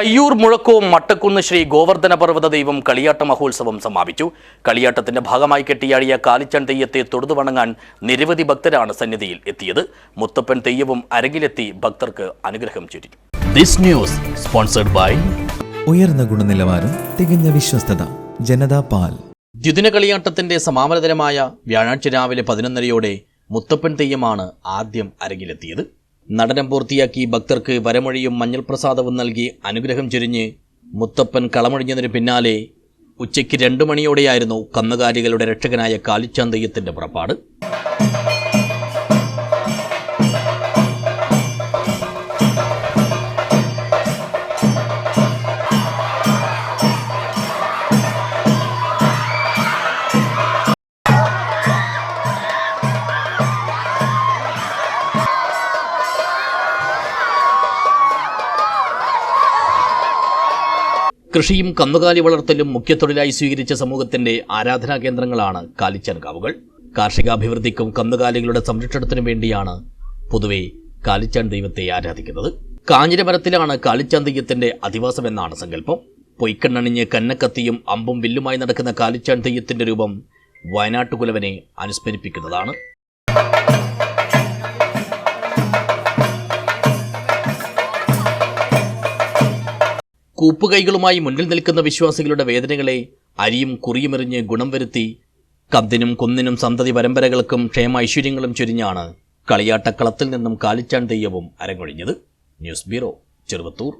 കയ്യൂർ മുഴക്കവും മട്ടക്കുന്ന് ശ്രീ ഗോവർദ്ധന പർവത ദൈവം കളിയാട്ട മഹോത്സവം സമാപിച്ചു. കളിയാട്ടത്തിന്റെ ഭാഗമായി കെട്ടിയാടിയ കാലിച്ചൺ തെയ്യത്തെ തൊടുതു വണങ്ങാൻ നിരവധി ഭക്തരാണ് സന്നിധിയിൽ എത്തിയത്. മുത്തപ്പൻ തെയ്യവും അരങ്ങിലെത്തി ഭക്തർക്ക് അനുഗ്രഹം ചൊരിഞ്ഞു ദിസ് ന്യൂസ് സ്പോൺസർഡ് ബൈ ഉയർന്ന ഗുണനിലവാരം തികഞ്ഞ വിശ്വസ്തത ജനതാ പാൽ. ദ്വിദിന കളിയാട്ടത്തിന്റെ സമാപനതരമായ വ്യാഴാഴ്ച രാവിലെ പതിനൊന്നരയോടെ മുത്തപ്പൻ തെയ്യമാണ് ആദ്യം അരങ്ങിലെത്തിയത്. നടനം പൂർത്തിയാക്കി ഭക്തർക്ക് വരമൊഴിയും മഞ്ഞൾ പ്രസാദവും നൽകി അനുഗ്രഹം ചൊരിഞ്ഞ് മുത്തപ്പൻ കളമൊഴിഞ്ഞതിന് പിന്നാലെ ഉച്ചയ്ക്ക് രണ്ടു മണിയോടെയായിരുന്നു കന്നുകാലികളുടെ രക്ഷകനായ കാലിച്ചാന്തയ്യത്തിന്റെ പുറപ്പാട്. കൃഷിയും കന്നുകാലി വളർത്തലും മുഖ്യത്തൊഴിലായി സ്വീകരിച്ച സമൂഹത്തിന്റെ ആരാധനാ കേന്ദ്രങ്ങളാണ് കാലിച്ചാൻകാവുകൾ. കാർഷികാഭിവൃദ്ധിക്കും കന്നുകാലികളുടെ സംരക്ഷണത്തിനും വേണ്ടിയാണ് പൊതുവെ കാലിച്ചാൻ ദൈവത്തെ ആരാധിക്കുന്നത്. കാഞ്ഞിരമരത്തിലാണ് കാലിച്ചാൻ തെയ്യത്തിന്റെ അധിവാസമെന്നാണ് സങ്കല്പം. പൊയ്ക്കണ്ണണിഞ്ഞ് കന്നക്കത്തിയും അമ്പും വില്ലുമായി നടക്കുന്ന കാലിച്ചാൻ തെയ്യത്തിന്റെ രൂപം വയനാട്ടുകുലവനെ അനുസ്മരിപ്പിക്കുന്നതാണ്. കൂപ്പുകൈകളുമായി മുന്നിൽ നിൽക്കുന്ന വിശ്വാസികളുടെ വേദനകളെ അരിയും കുറിയുമെറിഞ്ഞ് ഗുണം വരുത്തി കന്തിനും കുന്നിനും സന്തതി പരമ്പരകൾക്കും ക്ഷേമ ഐശ്വര്യങ്ങളും ചൊരിഞ്ഞാണ് കളിയാട്ടക്കളത്തിൽ നിന്നും കാലിച്ചാൻ തെയ്യവും അരങ്ങൊഴിഞ്ഞത്. News bureau Cheruvathur.